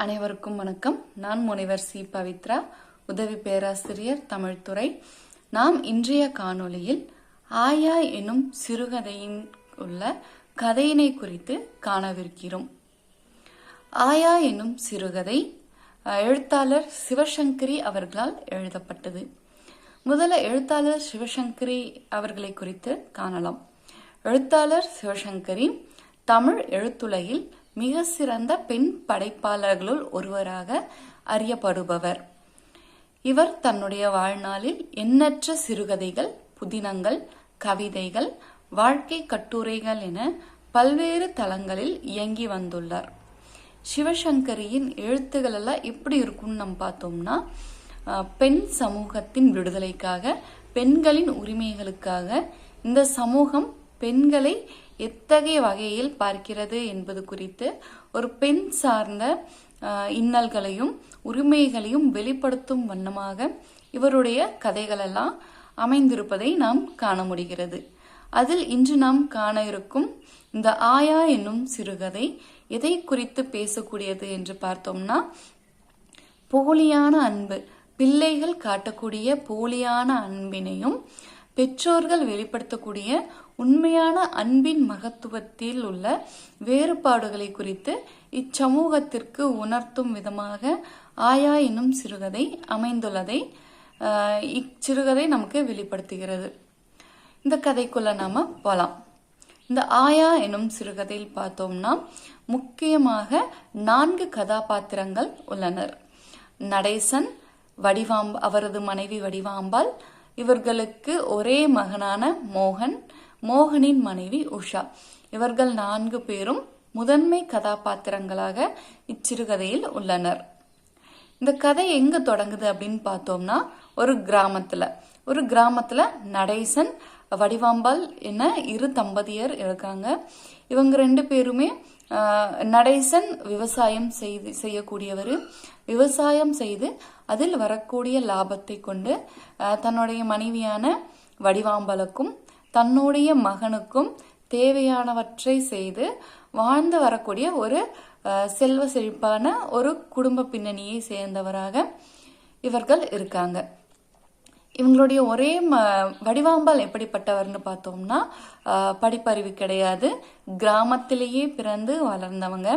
அனைவருக்கும் வணக்கம். நான் முனைவர் சி. பவித்ரா உதவி பேராசிரியர் தமிழ்துறை. நாம் இன்றைய காணொளியில் ஆயா எனும் சிறுகதையின் உள்ள கதையினை குறித்து காணவிருக்கிறோம். ஆயா என்னும் சிறுகதை எழுத்தாளர் சிவசங்கரி அவர்களால் எழுதப்பட்டது. முதல்ல எழுத்தாளர் சிவசங்கரி அவர்களை குறித்து காணலாம். எழுத்தாளர் சிவசங்கரி தமிழ் எழுத்துலகில் மிக சிறந்த பெண் படைப்பாளர்களுள் ஒருவராக அறியப்படுபவர். இவர் தன்னுடைய வாழ்நாளில் எண்ணற்ற சிறுகதைகள் புதினங்கள் கவிதைகள் வாழ்க்கை கட்டுரைகள் என பல்வேறு தளங்களில் இயங்கி வந்துள்ளார். சிவசங்கரியின் எழுத்துக்கள் எல்லாம் எப்படி இருக்கும்னு நம்ம பார்த்தோம்னா பெண் சமூகத்தின் விடுதலைக்காக பெண்களின் உரிமைகளுக்காக இந்த சமூகம் பெண்களை எத்தகைய வகையில் பார்க்கிறது என்பது குறித்து ஒரு பெண் சார்ந்த இன்னல்களையும் உரிமைகளையும் வெளிப்படுத்தும் வண்ணமாக இவருடைய கதைகளெல்லாம் அமைந்திருப்பதை நாம் காண முடிகிறது. அதில் இன்று நாம் காண இருக்கும் இந்த ஆயா என்னும் சிறுகதை எதை குறித்து பேசக்கூடியது என்று பார்த்தோம்னா போலியான அன்பு பிள்ளைகள் காட்டக்கூடிய போலியான அன்பினையும் பெற்றோர்கள் வெளிப்படுத்தக்கூடிய உண்மையான அன்பின் மகத்துவத்தில் உள்ள வேறுபாடுகளை குறித்து இச்சமூகத்திற்கு உணர்த்தும் விதமாக ஆயா என்னும் சிறுகதை அமைந்துள்ளதை இச்சிறுகதை நமக்கு வெளிப்படுத்துகிறது. இந்த கதைக்குள்ள நாம போலாம். இந்த ஆயா எனும் சிறுகதையில் பார்த்தோம்னா முக்கியமாக நான்கு கதாபாத்திரங்கள் உள்ளனர். நடேசன் வடிவாம்ப அவரது மனைவி வடிவாம்பாள் இவர்களுக்கு ஒரே மகனான மோகன் மோகனின் மனைவி உஷா. இவர்கள் நான்கு பேரும் முதன்மை கதாபாத்திரங்களாக இச்சிறுகதையில் உள்ளனர். இந்த கதை எங்க தொடங்குது அப்படின்னு பார்த்தோம்னா ஒரு கிராமத்துல. ஒரு கிராமத்துல நடேசன் வடிவாம்பால் என இரு தம்பதியர் இருக்காங்க. இவங்க ரெண்டு பேருமே நடேசன் விவசாயம் செய்து செய்யக்கூடியவர். விவசாயம் செய்து அதில் வரக்கூடிய லாபத்தை கொண்டு தன்னுடைய மனைவியான வடிவாம்பலுக்கும் தன்னுடைய மகனுக்கும் தேவையானவற்றை செய்து வாழ்ந்து வரக்கூடிய ஒரு செல்வ செழிப்பான ஒரு குடும்ப பின்னணியை சேர்ந்தவராக இவர்கள் இருக்காங்க. இவங்களுடைய ஒரே ம வடிவாம்பால் எப்படிப்பட்டவர்னு பார்த்தோம்னா படிப்பறிவு கிடையாது. கிராமத்திலேயே பிறந்து வளர்ந்தவங்க.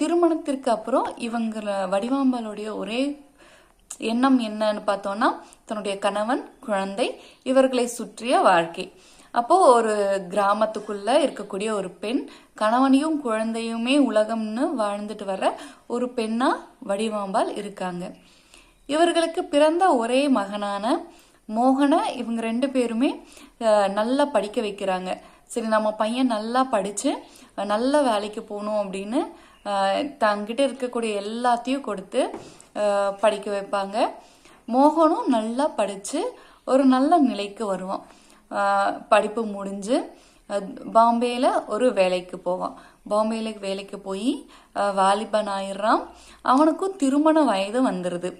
திருமணத்திற்கு அப்புறம் இவங்க வடிவாம்பாலுடைய ஒரே எண்ணம் என்னன்னு பார்த்தோம்னா தன்னுடைய கணவன் குழந்தை இவர்களை சுற்றிய வாழ்க்கை. அப்போ ஒரு கிராமத்துக்குள்ள இருக்கக்கூடிய ஒரு பெண் கணவனையும் குழந்தையுமே உலகம்னு வாழ்ந்துட்டு வர ஒரு பெண்ணா வடிவாம்பால் இருக்காங்க. இவர்களுக்கு பிறந்த ஒரே மகனான மோகனை இவங்க ரெண்டு பேருமே நல்லா படிக்க வைக்கிறாங்க. சரி நம்ம பையன் நல்லா படிச்சு நல்ல வேலைக்கு போகணும் அப்படின்னு தங்கிட்ட இருக்கக்கூடிய எல்லாத்தையும் கொடுத்து படிக்க வைப்பாங்க. மோகனும் நல்லா படித்து ஒரு நல்ல நிலைக்கு வருவான். படிப்பு முடிஞ்சு பாம்பேயில் பாம்பேல ஒரு வேலைக்கு போவான். பாம்பேயில் வேலைக்கு போய் வாலிபன் ஆயிடுறான். அவனுக்கும் திருமண வயது வந்துடுது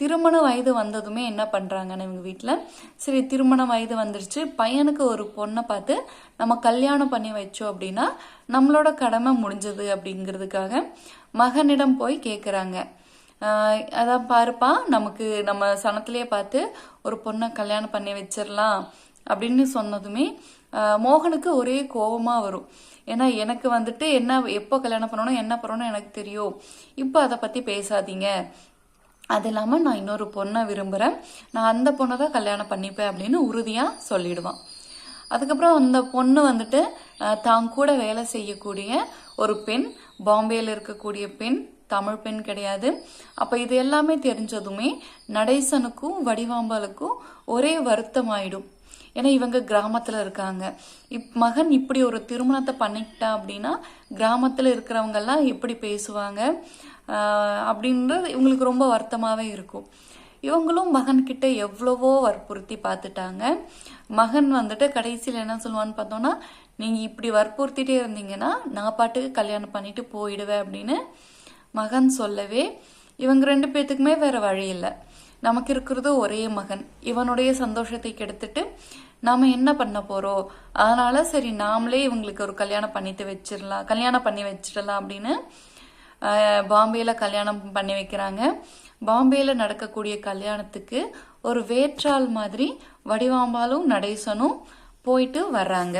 திருமண வயது வந்ததுமே என்ன பண்ணுறாங்கன்னு இவங்க வீட்டில் சரி திருமண வயது வந்துருச்சு. பையனுக்கு ஒரு பொண்ணை பார்த்து நம்ம கல்யாணம் பண்ணி வச்சோம் அப்படின்னா நம்மளோட கடமை முடிஞ்சது அப்படிங்கிறதுக்காக மகனிடம் போய் கேட்குறாங்க அதான் பாருப்பா நமக்கு நம்ம சனத்திலேயே பார்த்து ஒரு பொண்ணை கல்யாணம் பண்ணி வச்சிடலாம் அப்படின்னு சொன்னதுமே மோகனுக்கு ஒரே கோபமாக வரும். ஏன்னா எனக்கு வந்துட்டு என்ன எப்போ கல்யாணம் பண்ணணும் என்ன பண்ணணும் எனக்கு தெரியும். இப்போ அதை பற்றி பேசாதீங்க. அது இல்லாமல் நான் இன்னொரு பொண்ணை விரும்புகிறேன் நான் அந்த பொண்ணை தான் கல்யாணம் பண்ணிப்பேன் அப்படின்னு உறுதியாக சொல்லிடுவான். அதுக்கப்புறம் அந்த பொண்ணு வந்துட்டு தான் கூட வேலை செய்யக்கூடிய ஒரு பெண் பாம்பேயில் இருக்கக்கூடிய பெண் தமிழ் பெண் கிடையாது. அப்போ இது எல்லாமே தெரிஞ்சதுமே நடேசனுக்கும் வடிவாம்பலுக்கும் ஒரே வருத்தமாயிடும். ஏன்னா இவங்க கிராமத்தில் இருக்காங்க. இப் மகன் இப்படி ஒரு திருமணத்தை பண்ணிக்கிட்டா அப்படின்னா கிராமத்தில் இருக்கிறவங்கெல்லாம் எப்படி பேசுவாங்க? அப்படின்றது இவங்களுக்கு ரொம்ப வருத்தமாகவே இருக்கும். இவங்களும் மகன்கிட்ட எவ்வளவோ வற்புறுத்தி பார்த்துட்டாங்க. மகன் வந்துட்டு கடைசியில் என்ன சொல்லுவான்னு பார்த்தோன்னா நீங்கள் இப்படி வற்புறுத்திட்டே இருந்தீங்கன்னா நான் பாட்டுக்கு கல்யாணம் பண்ணிட்டு போயிடுவேன் அப்படின்னு மகன் சொல்லவே இவங்க ரெண்டு பேத்துக்குமே வேற வழி இல்லை. நமக்கு இருக்கிறது ஒரே மகன். இவனுடைய சந்தோஷத்தை கெடுத்துட்டு நாம என்ன பண்ண போறோம்? அதனால சரி நாமளே இவங்களுக்கு ஒரு கல்யாணம் பண்ணிட்டு வச்சிடலாம் கல்யாணம் பண்ணி வச்சிடலாம் அப்படின்னு பாம்பேயில் கல்யாணம் பண்ணி வைக்கிறாங்க. பாம்பேல நடக்கக்கூடிய கல்யாணத்துக்கு ஒரு வேற்றாள் மாதிரி வடிவாம்பாலும் நடேசனும் போயிட்டு வர்றாங்க.